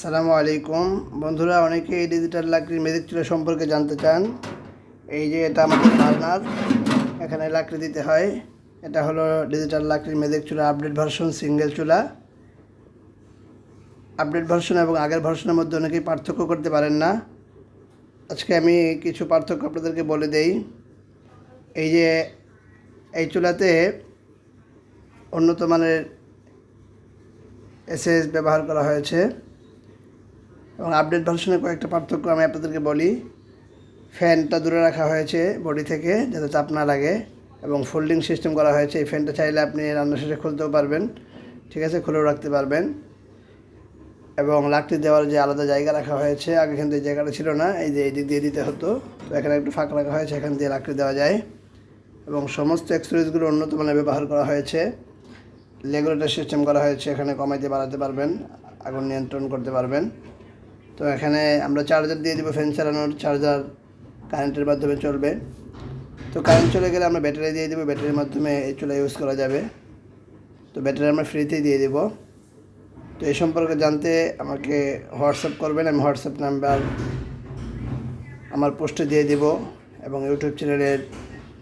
সালামু আলাইকুম। বন্ধুরা, অনেকে এই ডিজিটাল লাকড়ির মেজিক চুলা সম্পর্কে জানতে চান। এই যে এটা আমাদের বার্নার এখানে লাকড়ি দিতে হয়। এটা হলো ডিজিটাল লাকড়ির মেজিক চুলা আপডেট ভার্সন সিঙ্গেল চুলা আপডেট ভার্সন এবং আগের ভার্সনের মধ্যে অনেকেই পার্থক্য করতে পারেন না। আজকে আমি কিছু পার্থক্য আপনাদেরকে বলে দেই। এই যে, এই চুলাতে উন্নত মানের এসএস ব্যবহার করা হয়েছে। এবং আপডেট ভার্সনের কয়েকটা পার্থক্য আমি আপনাদেরকে বলি। ফ্যানটা দূরে রাখা হয়েছে বডি থেকে, যাতে চাপ না লাগে, এবং ফোল্ডিং সিস্টেম করা হয়েছে। এই ফ্যানটা চাইলে আপনি রান্না শেষে খুলতেও পারবেন। ঠিক আছে, খুলেও রাখতে পারবেন। এবং লাকড়ি দেওয়ার যে আলাদা জায়গা রাখা হয়েছে, আগে কিন্তু এই জায়গাটা ছিল না, এই যে এই দিক দিয়ে দিতে হতো। তো এখানে একটু ফাঁকা রাখা হয়েছে, এখান দিয়ে লাকড়ি দেওয়া যায়। এবং সমস্ত এক্সপিরিয়েন্সগুলো উন্নত মানের ব্যবহার করা হয়েছে। রেগুলেটর সিস্টেম করা হয়েছে, এখানে কমাইতে বাড়াতে পারবেন, আগুন নিয়ন্ত্রণ করতে পারবেন। তো এখানে আমরা চার্জার দিয়ে দিব ফ্যান চালানোর চার্জার কারেন্টের মাধ্যমে চলবে। তো কারেন্ট চলে গেলে আমরা ব্যাটারি দিয়ে দেবো ব্যাটারির মাধ্যমে এই চুলা ইউজ করা যাবে। তো ব্যাটারি আমরা ফ্রিতেই দিয়ে দেবো। তো এই সম্পর্কে জানতে আমাকে হোয়াটসঅ্যাপ করবেন, আমি হোয়াটসঅ্যাপ নাম্বার আমার পোস্টে দিয়ে দিব এবং ইউটিউব চ্যানেলের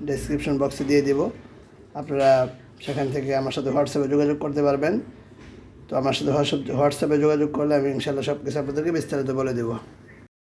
ডেসক্রিপশন বক্সে দিয়ে দিব। আপনারা সেখান থেকে আমার সাথে হোয়াটসঅ্যাপে যোগাযোগ করতে পারবেন। তো আমার সাথে হোয়াটসঅ্যাপ যোগাযোগ করলে আমি ইনশাল্লাহ সব কিছু আপনাদেরকে বিস্তারিত বলে দেবো।